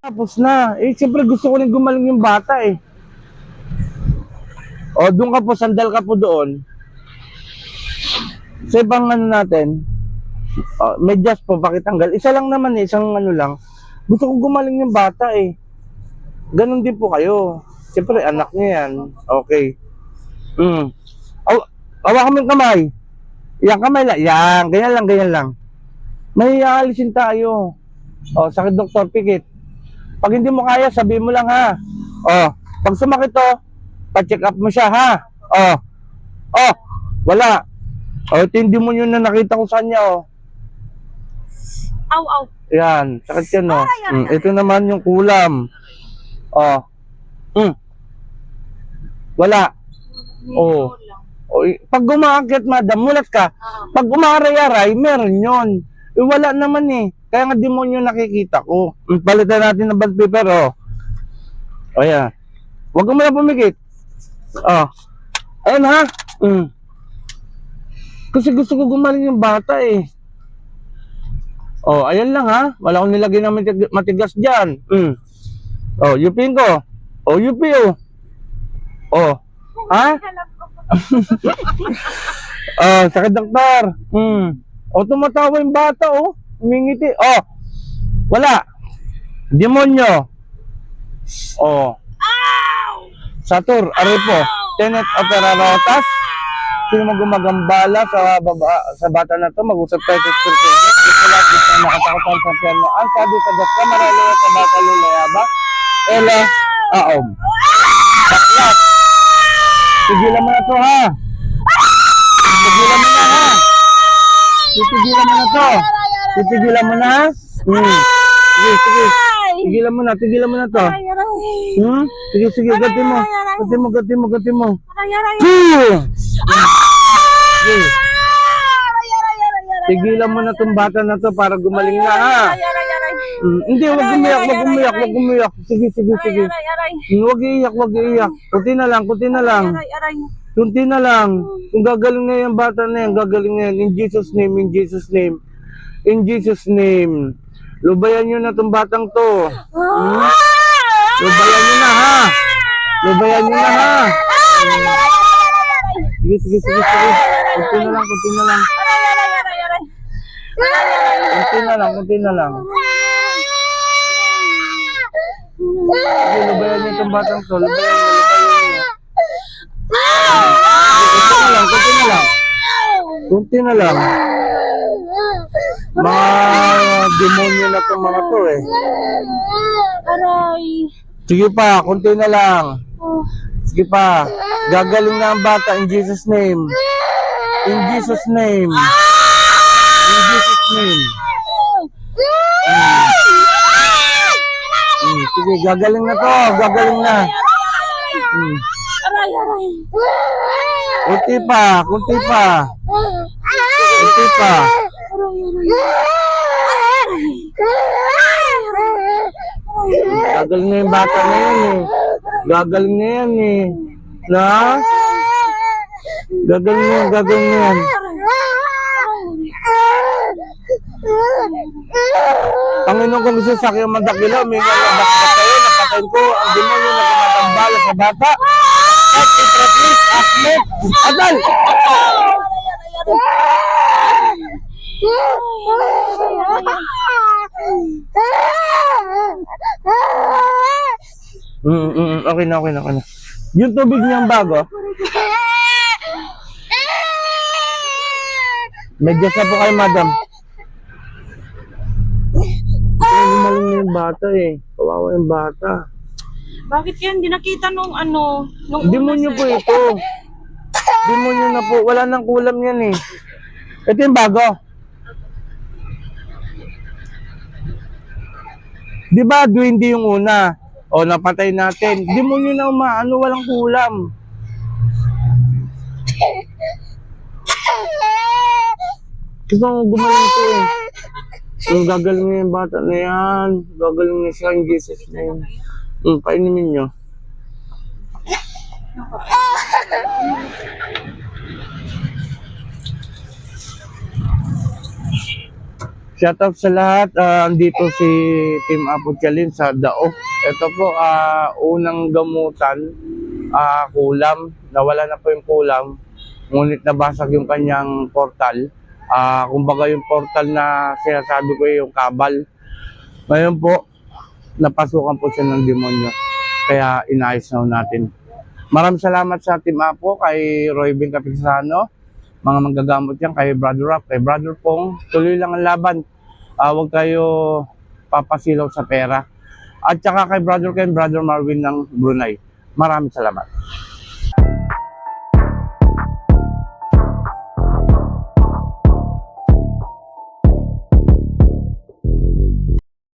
Tapos na. Eh, siyempre gusto ko rin gumaling yung bata eh. O, doon ka po, sandal ka po doon. Sa ibang ano natin, may just po, pakitanggal. Isa lang naman eh, isang ano lang. Gusto ko gumaling yung bata eh. Ganon din po kayo. Siyempre, anak niya yan. Okay. Mm. Aw, awa kami kamay. Yan kamay lang. Yan, ganyan lang, ganyan lang. May aalisin tayo. O, sakit doktor, pikit. Pag hindi mo kaya, sabihin mo lang ha. Oh, pag sumakit to, pa-check up mo siya ha. Oh. Oh, wala. Oh, tindi mo yun na nakita ko sa kanya oh. Aw, aw. Yan, sakit yan oh. Ay, ay, Mm, ito naman yung kulam. Oh. Mm. Wala. Oo. Oh, pag umaakit, madam, mulat ka. Pag umaray-aray, meron yun. Eh, wala naman eh. Kaya nga demonyo nakikita ko. Palitan natin ng band paper, oh. O yan. Huwag mo na pumikit. Oh. Ayan ha. Mm. Kasi gusto ko gumaling yung bata eh. Oh, ayan lang ha. Wala akong nilagay ng matig- matigas dyan. Mm. Oh, yupin ko. Oh, yupi oh. Oh. Ha? Oh, sakit doktor. Hmm. O, tumatawa yung bata, oh. Umingiti. Oh. Wala. Demonyo. Oh. Satur, Arepo. Tenet Opera Rotas. Sino mo gumagambala sa baba, sa bata na to, mag-usap tayo sa Dios. Ito lahat gusto na nakatakutan sa piano. Ang sabi sa Diyos ka, maralaya sa bata lulayaba. Ele, aom. Baklat. Tigilan mo na to, ha? Tigilan mo na, ha? Titigilan mo na to. Titigilan mo na? Hmm. Sige, sige. Tigilan mo na, tigilan mo na to. Hmm? Sige, sige, gati mo. Gati mo, gati mo, gati mo. Sige. Tigilan mo na tong bata na to para gumaling na, ha? Aray, aray, aray. Hmm. Hindi, wag umiyak, wag umiyak, wag umiyak. Sige, sige, sige. Aray, aray. Hmm, Wag iiyak, wag iiyak. Kunti na lang, kunti na lang. Aray, aray. Kunti na lang. Kung gagaling na yung bata na yan, gagaling na yan. In Jesus name, in Jesus name. In Jesus name. Lubayan nyo na tong batang to. Hmm? Lubayan nyo na ha. Lubayan nyo na ha. Sige, sige, sige, sige. Kunti na lang, kunti na lang. Aray, aray, aray, aray. Kunti na lang, kunti na lang. Sige, lubayan nyo tong batang to. Nyo. Kunti na lang, kunti na lang. Kunti na lang. Mga demonyo na itong mga to eh. Aray. Sige pa, kunti na lang. Oh. Sige pa. Gagaling na ang bata in Jesus name. In Jesus name. In Jesus name. Sige, gagaling na to. Gagaling na. Hmm. Aray, aray. Kunti pa, kunti pa. Kunti pa. Gagaling na yung bata na yan eh. Gagaling na yan eh. Na? Gagaling na yan, gagaling na yan. Panginoon kung gusto sa akin ang mandakila, may nga nabakit kayo, napatayin ko ang demonyo na gumatambala sa bata. At itraplis, Ahmed, Adal! Mm, mm, mm, okay na, okay na, okay na. Yung tubig niyang bago, medyo sa po kayo, madam. Yung bata eh. Kawawa yung bata. Bakit yan? Hindi nakita nung ano, nung Demonyo po ito. Demonyo na po. Wala nang kulam yan eh. Ito yung bago. Di ba, duwindi yung una? O, napatay natin. Demonyo na umaano, walang kulam. Gusto ko gumaling ito eh. Yung gagaling na yung bata na yan. Gagaling na siya in Jesus name. Hmm, painimin nyo. Shoutout sa lahat. Ah, andito si Team Apo Chalin sa Dao. Ito po, ah, unang gamutan, ah, kulam. Nawala na po yung kulam. Ngunit nabasag yung kanyang portal. Ah, kumbaga yung portal na sinasabi ko yung kabal. Ngayon po, napasukan po siya ng demonyo. Kaya inayos na natin. Maraming salamat sa Team Apo, kay Roy Bing Capistrano, mga manggagamot yan, kay Brother Rap, kay Brother Pong. Tuloy lang ang laban. Ah, huwag kayo papasilaw sa pera. At saka kay Brother Ken, Brother Marvin ng Brunei. Maraming salamat.